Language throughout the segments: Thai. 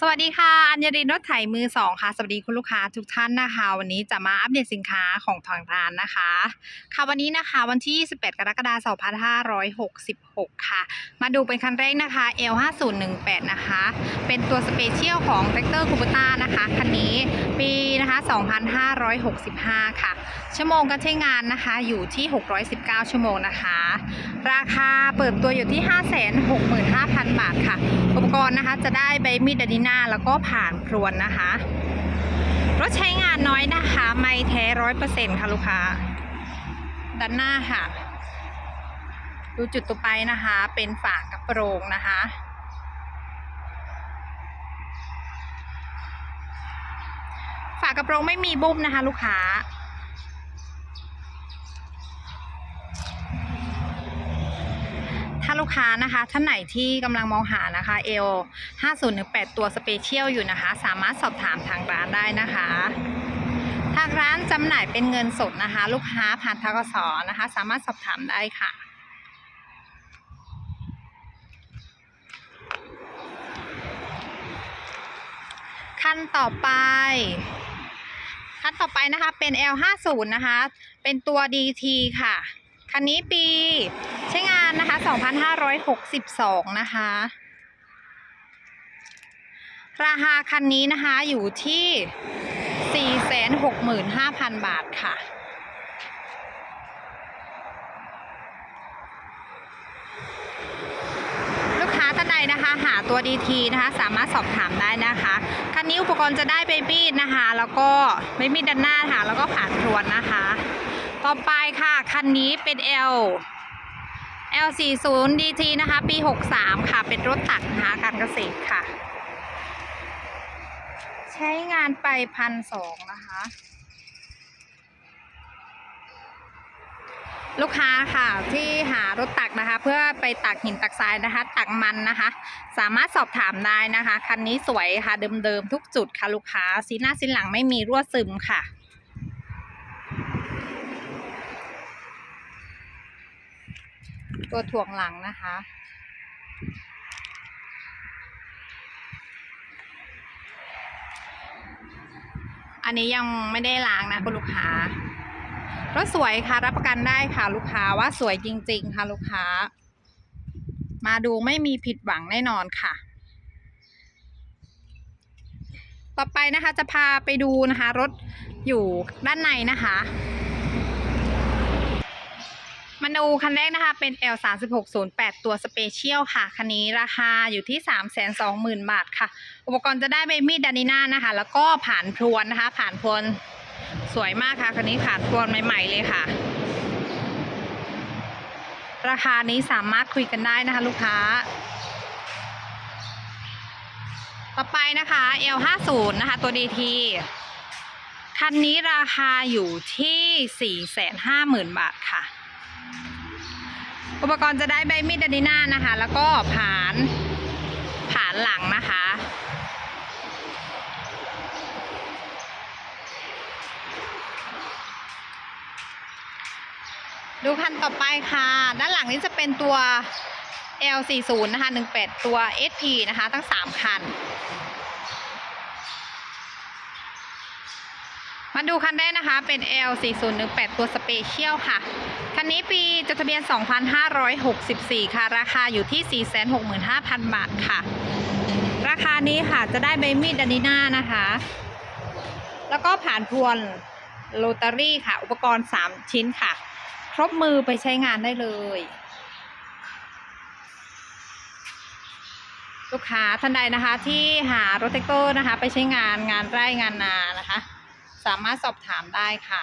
สวัสดีค่ะ อัญญรินรถไถมือสองค่ะ สวัสดีคุณลูกค้าทุกท่านนะคะ วันนี้จะมาอัปเดตสินค้าของทางร้านนะคะ ค่ะวันนี้นะคะวันที่ 28 กรกฎาคม 2566 ค่ะ มาดูเป็นคันแรกนะคะ L5018 นะคะ เป็นตัวสเปเชียลของ t ร a c t o r c u b u t a นะคะ คันนี้ปีนะคะ 2565 ค่ะ ชั่วโมงการใช้งานนะคะอยู่ที่ 619 ชั่วโมงนะคะ ราคา เปิดตัวอยู่ที่ 565,000 บาทค่ะ อุปกรณ์นะคะจะได้ใบมีดดิน่าแล้วก็ผ่านครวนนะคะ รถใช้งานน้อยนะคะ ไม่แท้ร้อยเปอร์เซ็นต์ค่ะลูกค้า ด้านหน้าค่ะ ดูจุดต่อไปนะคะ เป็นฝากระโปรงนะคะฝากระโปรงไม่มีบุ้มนะคะ ลูกค้า ถ้า ลูกค้านะคะ ท่านไหนที่กำลังมองหานะคะเอล5018 ตัวสเปเชียลอยู่นะคะ สามารถสอบถามทางร้านได้นะคะทางร้านจำหน่ายเป็นเงินสดนะคะ ลูกค้าผ่านทกสนะคะ สามารถสอบถามได้ค่ะ ขั้นต่อไป ขั้นต่อไปนะคะเป็น L50 นะคะ เป็นตัว DT ค่ะ คันนี้ปีใช้งานนะคะ 2,562 นะคะ ราคาคันนี้นะคะอยู่ที่ 465,000 บาทค่ะ ลูกค้าท่านใดนะคะ หาตัว DT นะคะ สามารถสอบถามได้นะคะ คันนี้อุปกรณ์จะได้เบบี้นะคะ แล้วก็เบบี้ด้านหน้าค่ะ แล้วก็ผ่านครวนนะคะ ต่อไปค่ะ คันนี้เป็น L L40 DT นะคะ ปี 63 ค่ะ เป็นรถตักนะคะการเกษตรค่ะ ใช้งานไปพันสองนะคะ ลูกค้าค่ะที่หารถตักนะคะ เพื่อไปตักหินตักทรายนะคะ ตักมันนะคะ สามารถสอบถามได้นะคะ คันนี้สวยค่ะ เดิมๆทุกจุดค่ะ ลูกค้าสีหน้าสีหลังไม่มีรั่วซึมค่ะ ตัวถ่วงหลังนะคะ อันนี้ยังไม่ได้ล้างนะคุณลูกค้ารถสวยค่ะ รับประกันได้ค่ะลูกค้าว่าสวยจริง ๆ ค่ะลูกค้า มาดูไม่มีผิดหวังแน่นอนค่ะ ต่อไปนะคะจะพาไปดูนะคะ รถอยู่ด้านในนะคะ มาดูคันแรกนะคะเป็น L 3 6 0 8ตัวสเปเชียลค่ะ คันนี้ราคาอยู่ที่ 3 2 0 0 0 0 บาทค่ะ อุปกรณ์จะได้ใบมีดดานิน่านะคะ แล้วก็ผ่านพรวนนะคะ ผ่านพรวนสวยมากค่ะ คันนี้ผ่านพรวนใหม่ ๆ เลยค่ะ ราคานี้สามารถคุยกันได้นะคะ ลูกค้า ต่อไปนะคะ L 5 0นะคะ ตัว DT คันนี้ราคาอยู่ที่ 450,000 บาทค่ะ อุปกรณ์จะได้ใบมีดดานิน่านะคะ แล้วก็ผานผานหลังนะคะ ดูคันต่อไปค่ะ ด้านหลังนี้จะเป็นตัว L40 นะคะ 18 ตัว SP นะคะ ทั้ง 3 คัน มาดูคันแรกนะคะ เป็น L4018 ตัวสเปเชียลค่ะ คันนี้ปีจดทะเบียน 2564 ค่ะ ราคาอยู่ที่ 465,000 บาทค่ะ ราคานี้ค่ะจะได้ใบมีดดานิน่านะคะ แล้วก็ผ่านพรวนโรตารี่ค่ะ อุปกรณ์ 3 ชิ้นค่ะ ครบมือไปใช้งานได้เลย ลูกค้าท่านใดนะคะที่หารถแท็กเตอร์นะคะ ไปใช้งานงานไร่งานนานะคะ สามารถสอบถามได้ค่ะ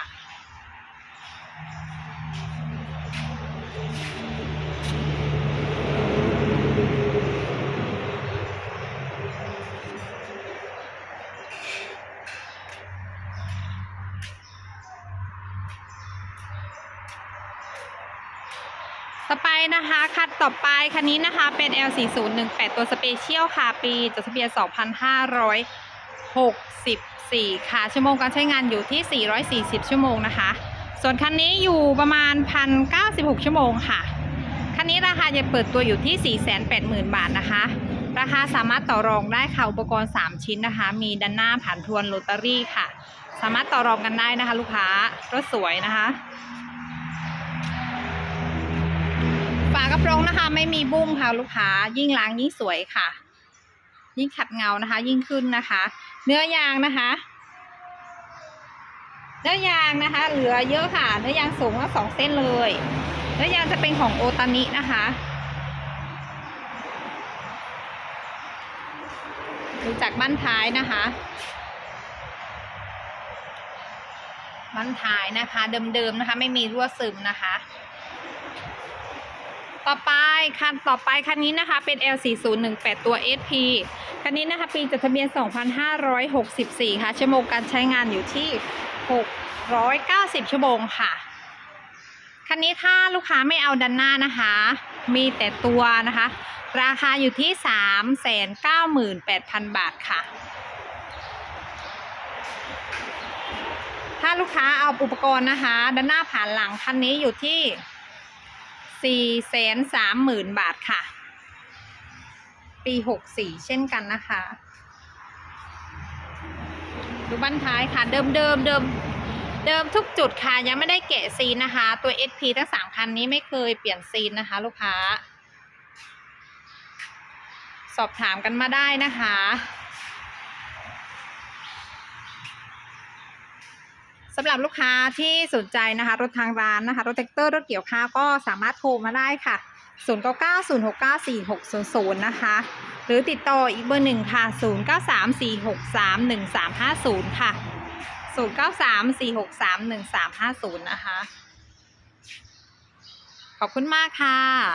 ต่อไปนะคะคันต่อไปคันนี้นะคะเป็น L4018 ตัวสเปเชียลค่ะ ปีจดทะเบียน 2564 ค่ะ ชั่วโมงการใช้งานอยู่ที่ 440 ชั่วโมงนะคะ ส่วนคันนี้อยู่ประมาณ 1,096 ชั่วโมงค่ะ คันนี้ราคาจะเปิดตัวอยู่ที่ 480,000 บาทนะคะ ราคาสามารถต่อรองได้ค่ะ อุปกรณ์ 3 ชิ้นนะคะ มีด้านหน้าผ่านทวนโรตารี่ค่ะ สามารถต่อรองกันได้นะคะ ลูกค้ารถสวยนะคะ ฝากระโปรงนะคะ ไม่มีบุ้งค่ะลูกค้ายิ่งล้างยิ่งสวยค่ะ ยิ่งขัดเงานะคะ ยิ่งขึ้นนะคะ เนื้อยางนะคะ เนื้อยางนะคะ เหลือเยอะค่ะ เนื้อยางสูงทั้งสองเส้นเลย เนื้อยางจะเป็นของโอตานินะคะดูจากบ้านท้ายนะคะบ้านท้ายนะคะ เดิมๆนะคะ ไม่มีรั่วซึมนะคะ ต่อไปคันต่อไปคันนี้นะคะเป็น L4018 ตัว SP คันนี้นะคะปีจดทะเบียน 2564 ค่ะ ชั่วโมงการใช้งานอยู่ที่ 690 ชั่วโมงค่ะ คันนี้ถ้าลูกค้าไม่เอาดันหน้านะคะ มีแต่ตัวนะคะ ราคาอยู่ที่ 398,000 บาทค่ะถ้าลูกค้าเอาอุปกรณ์นะคะ ด้านหน้าผ่านหลังคันนี้อยู่ที่ 430,000บาทค่ะ ปี64เช่นกันนะคะ ดูบั้นท้ายค่ะเดิมเดิมเดิมเดิมทุกจุดค่ะ ยังไม่ได้แกะซีนนะคะ ตัว SP ทั้งสามคันนี้ไม่เคยเปลี่ยนซีนนะคะ ลูกค้า สอบถามกันมาได้นะคะ สำหรับลูกค้าที่สนใจนะคะรถทางร้านนะคะรถแท็กเตอร์รถเกี่ยวข้าวก็สามารถโทรมาได้ค่ะ 0 9 9 0 6 9 4 6 0 0 นะคะ หรือติดต่ออีกเบอร์หนึ่งค่ะ 0 9 3 4 6 3 1 3 5 0 ค่ะ 0 9 3 4 6 3 1 3 5 0 นะคะ ขอบคุณมากค่ะ